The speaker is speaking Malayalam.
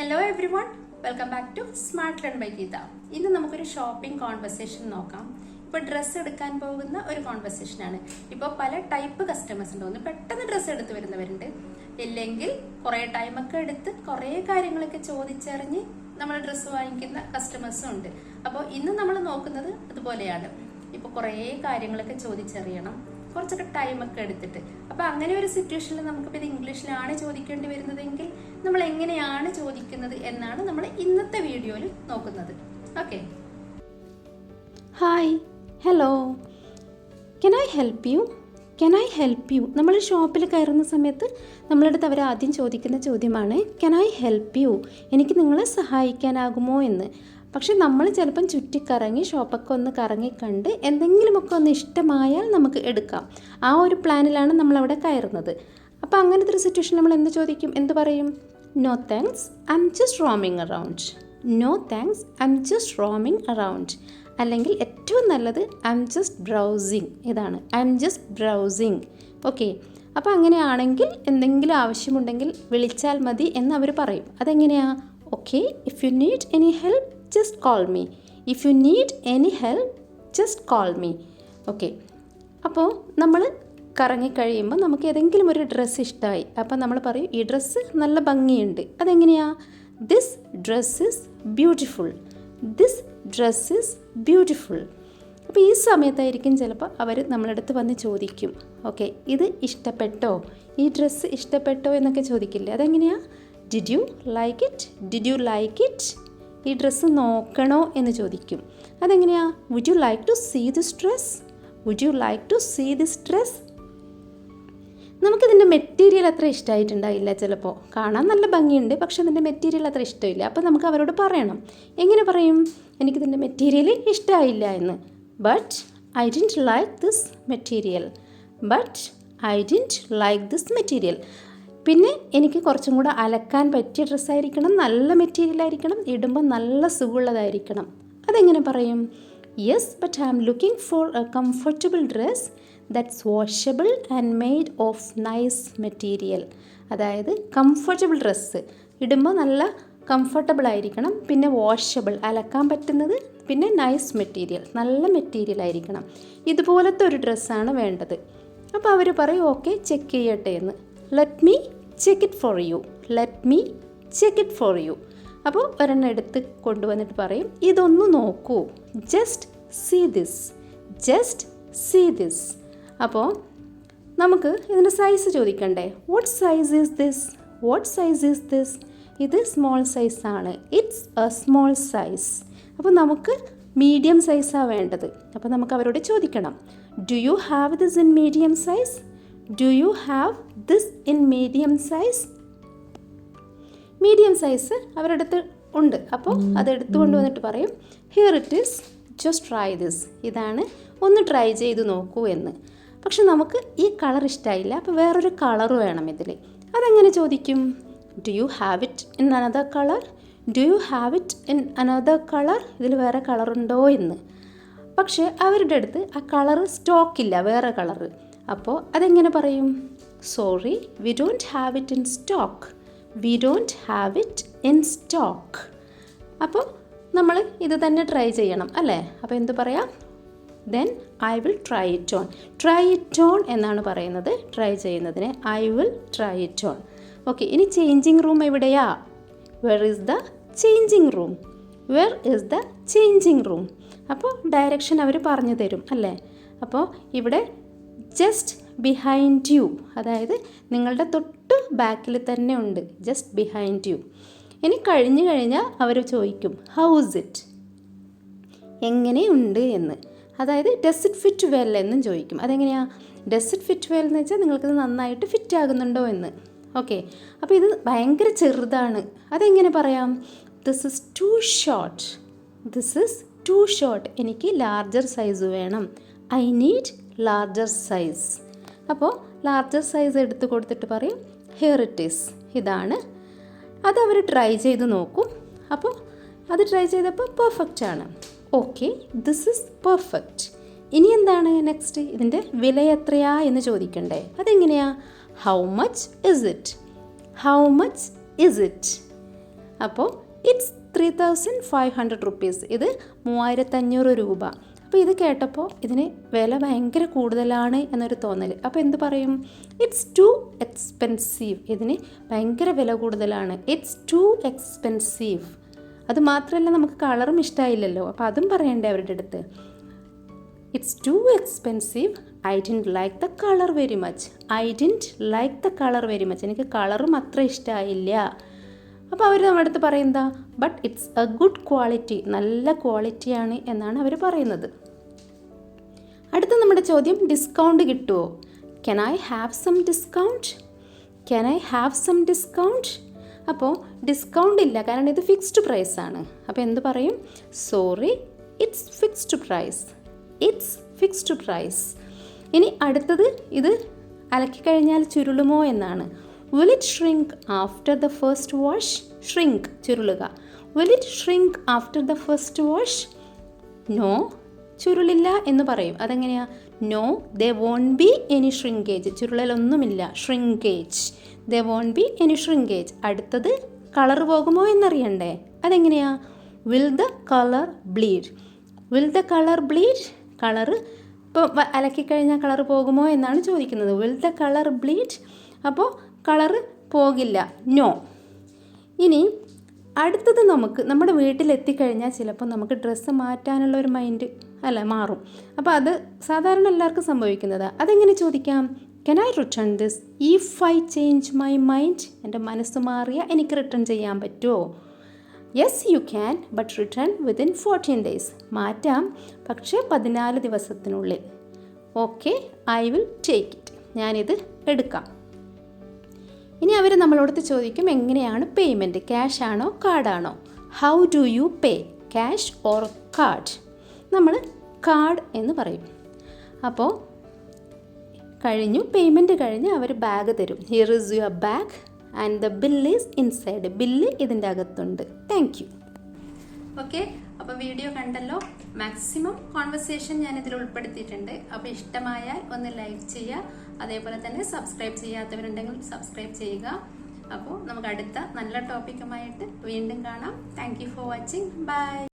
Hello everyone welcome back to smart learn by Geetha ഇന്ന് നമുക്കൊരു ഷോപ്പിംഗ് കോൺവെർസേഷൻ നോക്കാം. ഇപ്പോൾ ഡ്രസ്സ് എടുക്കാൻ പോകുന്ന ഒരു കോൺവെർസേഷൻ ആണ്. ഇപ്പോൾ പല ടൈപ്പ് കസ്റ്റമേഴ്സ് ഉണ്ട്. ഒന്ന് പെട്ടെന്ന് ഡ്രസ്സ് എടുത്ത് വരുന്നവരുണ്ട്. ഇല്ലെങ്കിൽ കുറേ ടൈമൊക്കെ എടുത്ത് കുറേ കാര്യങ്ങളൊക്കെ ചോദിച്ചറിഞ്ഞ് നമ്മൾ ഡ്രസ്സ് വാങ്ങിക്കുന്ന കസ്റ്റമേഴ്സും ഉണ്ട്. അപ്പോൾ ഇന്ന് നമ്മൾ നോക്കുന്നത് അതുപോലെയാണ്. ഇപ്പോൾ കുറേ കാര്യങ്ങളൊക്കെ ചോദിച്ചറിയണം. കുറച്ചൊക്കെ ടൈമൊക്കെ എടുത്തിട്ട്. അപ്പൊ അങ്ങനെ ഒരു സിറ്റുവേഷനിൽ നമുക്കിപ്പോൾ ഇത് ഇംഗ്ലീഷിലാണ് ചോദിക്കേണ്ടി വരുന്നതെങ്കിൽ നമ്മൾ എങ്ങനെയാണ് ചോദിക്കുന്നത് എന്നാണ് നമ്മൾ ഇന്നത്തെ വീഡിയോയിൽ നോക്കുന്നത്. Okay hi hello can I help you can I help you നമ്മൾ ഷോപ്പിൽ കയറുന്ന സമയത്ത് നമ്മളടുത്ത് അവർ ആദ്യം ചോദിക്കുന്ന ചോദ്യമാണ് കെൻ ഐ ഹെൽപ്പ് യു എനിക്ക് നിങ്ങളെ സഹായിക്കാനാകുമോ? എന്ന്. പക്ഷെ നമ്മൾ ചിലപ്പം ചുറ്റിക്കറങ്ങി ഷോപ്പൊക്കെ ഒന്ന് കറങ്ങി കണ്ട് എന്തെങ്കിലുമൊക്കെ ഒന്ന് ഇഷ്ടമായാൽ നമുക്ക് എടുക്കാം. ആ ഒരു പ്ലാനിലാണ് നമ്മളവിടെ കയറുന്നത്. അപ്പോൾ അങ്ങനത്തെ ഒരു സിറ്റുവേഷൻ നമ്മൾ എന്ത് ചോദിക്കും? എന്ത് പറയും? No thanks I'm just roaming around no thanks I'm just roaming around അല്ലെങ്കിൽ ഏറ്റവും നല്ലത് ഐ എം ജസ്റ്റ് ബ്രൗസിങ് ഇതാണ് I'm just browsing okay അപ്പോൾ അങ്ങനെയാണെങ്കിൽ എന്തെങ്കിലും ആവശ്യമുണ്ടെങ്കിൽ വിളിച്ചാൽ മതി എന്ന് അവർ പറയും. അതെങ്ങനെയാണ് okay if you need any help just call me if you need any help just call me okay അപ്പോൾ നമ്മൾ കറങ്ങിക്കഴിയുമ്പോൾ നമുക്ക് ഏതെങ്കിലും ഒരു ഡ്രസ്സ് ഇഷ്ടമായി അപ്പോൾ നമ്മൾ പറയും ഈ ഡ്രസ്സ് നല്ല ഭംഗിയുണ്ട്. അതെങ്ങനെയാ? This dress is beautiful this dress is beautiful അപ്പോൾ ഈ സമയത്തായിരിക്കും ചിലപ്പോൾ അവർ നമ്മളടുത്ത് വന്ന് ചോദിക്കും. ഓക്കെ ഇത് ഇഷ്ടപ്പെട്ടോ? ഈ ഡ്രസ്സ് ഇഷ്ടപ്പെട്ടോ? എന്നൊക്കെ ചോദിക്കില്ലേ. അതെങ്ങനെയാ? Did you like it did you like it ഈ ഡ്രസ്സ് നോക്കണോ എന്ന് ചോദിക്കും. അതെങ്ങനെയാ? Would you like to see this dress would you like to see this dress നമുക്കിതിന്റെ material അത്ര ഇഷ്ടമായിട്ടുണ്ടായില്ല ചിലപ്പോൾ. കാണാൻ നല്ല ഭംഗിയുണ്ട് പക്ഷെ അതിന്റെ മെറ്റീരിയൽ അത്ര ഇഷ്ടമില്ല. അപ്പോൾ നമുക്ക് അവരോട് പറയണം. എങ്ങനെ പറയും? എനിക്കിതിന്റെ മെറ്റീരിയൽ ഇഷ്ടമായില്ല എന്ന്. But I didn't like this material but I didn't like this material പിന്നെ എനിക്ക് കുറച്ചും കൂടെ അലക്കാൻ പറ്റിയ ഡ്രസ്സായിരിക്കണം നല്ല മെറ്റീരിയൽ ആയിരിക്കണം ഇടുമ്പോൾ നല്ല സുഖമുള്ളതായിരിക്കണം. അതെങ്ങനെ പറയും? Yes but I am looking for a comfortable dress that's washable and made of nice material അതായത് കംഫർട്ടബിൾ ഡ്രസ്സ് ഇടുമ്പോൾ നല്ല കംഫർട്ടബിൾ ആയിരിക്കണം പിന്നെ വാഷബിൾ അലക്കാൻ പറ്റുന്നത് പിന്നെ നൈസ് മെറ്റീരിയൽ നല്ല മെറ്റീരിയൽ ആയിരിക്കണം. ഇതുപോലത്തെ ഒരു ഡ്രസ്സാണ് വേണ്ടത്. അപ്പോൾ അവർ പറയും ഓക്കെ ചെക്ക് ചെയ്യട്ടെ എന്ന്. Let me check it for you let me check it for you അപ്പോൾ ഒരെണ്ണം എടുത്ത് കൊണ്ടുവന്നിട്ട് പറയും ഇതൊന്ന് നോക്കൂ. Just see this just see this അപ്പോൾ നമുക്ക് ഇതിന്റെ സൈസ് ചോദിക്കണ്ടേ? What size is this what size is this ഇത് സ്മോൾ സൈസാണ് ഇറ്റ്സ് എ സ്മോൾ സൈസ് അപ്പോൾ നമുക്ക് മീഡിയം സൈസാണ് വേണ്ടത്. അപ്പോൾ നമുക്ക് അവരോട് ചോദിക്കണം do you have this in medium size do you have this in medium size medium size അവരുടെ അടുത്ത് ഉണ്ട് അപ്പോൾ അത് എടുത്തുകൊണ്ട് വന്നിട്ട് പറയും here it is just try this ഇതാണ് ഒന്ന് ട്രൈ ചെയ്ത് നോക്കൂ എന്ന്. പക്ഷെ നമുക്ക് ഈ കളർ ഇഷ്ടമായില്ല അപ്പോൾ വേറൊരു കളർ വേണം ഇതിൽ അതെങ്ങനെ ചോദിക്കും? Do you have it in another colour do you have it in another colour ഇതിൽ വേറെ കളറുണ്ടോ എന്ന്. പക്ഷേ അവരുടെ അടുത്ത് ആ കളറ് സ്റ്റോക്കില്ല വേറെ കളറ്. അപ്പോൾ അതെങ്ങനെ പറയും? Sorry we don't have it in stock we don't have it in stock അപ്പോൾ നമ്മൾ ഇത് തന്നെ ട്രൈ ചെയ്യണം അല്ലേ? അപ്പോൾ എന്ത് പറയാം? Then I will try it on try it on എന്നാണ് പറയുന്നത്. ട്രൈ ചെയ്യുന്നതിന് I will try it on okay ഇനി ചേഞ്ചിങ് റൂം എവിടെയാ? Where is the changing room where is the changing room അപ്പോൾ ഡയറക്ഷൻ അവർ പറഞ്ഞു തരും അല്ലേ? അപ്പോൾ ഇവിടെ ജസ്റ്റ് ബിഹൈൻഡ് യു അതായത് നിങ്ങളുടെ തൊട്ട് ബാക്കിൽ തന്നെ ഉണ്ട്. ജസ്റ്റ് ബിഹൈൻഡ് യു ഇനി കഴിഞ്ഞു കഴിഞ്ഞാൽ അവർ ചോദിക്കും ഹൗസ് ഇറ്റ് എങ്ങനെയുണ്ട് എന്ന്. അതായത് ഡസ് ഇറ്റ് ഫിറ്റ് വെൽ എന്നും ചോദിക്കും. അതെങ്ങനെയാ? ഡസ് ഇറ്റ് ഫിറ്റ് വെൽ എന്ന് വെച്ചാൽ നിങ്ങൾക്കത് നന്നായിട്ട് ഫിറ്റ് ആകുന്നുണ്ടോ എന്ന്. ഓക്കെ. അപ്പോൾ ഇത് ഭയങ്കര ചെറുതാണ്. അതെങ്ങനെ പറയാം? This is too short this is too short എനിക്ക് ലാർജർ സൈസ് വേണം. ഐ നീഡ് ലാർജർ സൈസ് അപ്പോൾ ലാർജർ സൈസ് എടുത്ത് കൊടുത്തിട്ട് പറയും ഹിയർ ഇറ്റ് ഈസ് ഇതാണ്. അത് അവർ ട്രൈ ചെയ്ത് നോക്കും. അപ്പോൾ അത് ട്രൈ ചെയ്തപ്പോൾ പെർഫെക്റ്റ് ആണ്. ഓക്കെ ദിസ് ഇസ് പെർഫെക്റ്റ് ഇനി എന്താണ് നെക്സ്റ്റ് ഇതിന്റെ വില എത്രയാ എന്ന് ചോദിക്കണ്ടേ. അതെങ്ങനെയാ? How much is it how much is it അപ്പോൾ it's three thousand five hundred rupees ഇത് മൂവായിരത്തഞ്ഞൂറ് രൂപ. അപ്പോൾ ഇത് കേട്ടപ്പോൾ ഇതിന് വില ഭയങ്കര കൂടുതലാണ് എന്നൊരു തോന്നൽ അപ്പോൾ എന്ത് പറയും? ഇറ്റ്സ് ടു എക്സ്പെൻസീവ് ഇതിന് ഭയങ്കര വില കൂടുതലാണ്. ഇറ്റ്സ് ടു എക്സ്പെൻസീവ് അത് മാത്രമല്ല നമുക്ക് കളറും ഇഷ്ടമായില്ലല്ലോ അപ്പോൾ അതും പറയണ്ടേ അവരുടെ അടുത്ത്. It's too expensive I didn't like the colour very much I didn't like the colour very much എനിക്ക് കളറും അത്ര ഇഷ്ടമായില്ല അപ്പോൾ അവർ നമ്മുടെ അടുത്ത് പറയുന്നതാ but it's a good quality നല്ല ക്വാളിറ്റിയാണ് എന്നാണ് അവർ പറയുന്നത്. അടുത്ത നമ്മുടെ ചോദ്യം ഡിസ്കൗണ്ട് കിട്ടുമോ can I have some discount can I have some discount അപ്പോൾ ഡിസ്കൗണ്ട് ഇല്ല. കാരണം ഇത് ഫിക്സ്ഡ് പ്രൈസ് ആണ്. അപ്പോൾ എന്ത് പറയും? Sorry it's fixed price it's fixed price ഇനി അടുത്തത് ഇത് അലക്കി കഴിഞ്ഞാൽ ചുരുളുമോ എന്നാണ്. Will it shrink after the first wash shrink ചുരുളുക. Will it shrink after the first wash no ചുരുളില്ല എന്ന് പറയും. അതെങ്ങനെയാ? No they won't be any shrinkage ചുരുളലൊന്നുമില്ല. Shrinkage they won't be any shrinkage അടുത്തത് കളർ പോകുമോ എന്നറിയണ്ടേ? അതെങ്ങനെയാ? Will the colour bleed will the colour bleed colour ഇപ്പോൾ അലക്കിക്കഴിഞ്ഞാൽ കളർ പോകുമോ എന്നാണ് ചോദിക്കുന്നത്. വിൽ ദ കളർ ബ്ലീഡ് അപ്പോൾ കളറ് പോകില്ല. നോ. ഇനി അടുത്തത് നമുക്ക് നമ്മുടെ വീട്ടിലെത്തിക്കഴിഞ്ഞാൽ ചിലപ്പോൾ നമുക്ക് ഡ്രസ്സ് മാറ്റാനുള്ള ഒരു മൈൻഡ് അല്ല മാറും. അപ്പോൾ അത് സാധാരണ എല്ലാവർക്കും സംഭവിക്കുന്നതാണ് അതെങ്ങനെ ചോദിക്കാം? Can I return this if I change my mind എന്റെ മനസ്സ് മാറിയാൽ എനിക്ക് റിട്ടേൺ ചെയ്യാൻ പറ്റുമോ? Yes you can but return within fourteen days മാറ്റാം പക്ഷേ പതിനാല് ദിവസത്തിനുള്ളിൽ. Okay I will take it ഞാനിത് എടുക്കാം. ഇനി അവർ നമ്മളോടത്ത് ചോദിക്കും എങ്ങനെയാണ് പേയ്മെന്റ് ക്യാഷ് ആണോ കാർഡാണോ how do you pay cash or card നമ്മൾ കാർഡ് എന്ന് പറയും. അപ്പോൾ കഴിഞ്ഞു പേയ്മെന്റ് കഴിഞ്ഞ് അവർ ബാഗ് തരും. Here is your bag and the bill is inside bill ഇതിന്റെ അകത്തുണ്ട്. താങ്ക് യു ഓക്കെ അപ്പോൾ വീഡിയോ കണ്ടല്ലോ? മാക്സിമം കോൺവെർസേഷൻ ഞാൻ ഇതിൽ ഉൾപ്പെടുത്തിയിട്ടുണ്ട്. അപ്പോൾ ഇഷ്ടമായാൽ ഒന്ന് ലൈക്ക് ചെയ്യുക. അതേപോലെ തന്നെ സബ്സ്ക്രൈബ് ചെയ്യാത്തവരുണ്ടെങ്കിൽ സബ്സ്ക്രൈബ് ചെയ്യുക. അപ്പോൾ നമുക്ക് അടുത്ത നല്ല ടോപ്പിക്കുമായിട്ട് വീണ്ടും കാണാം. Thank for watching bye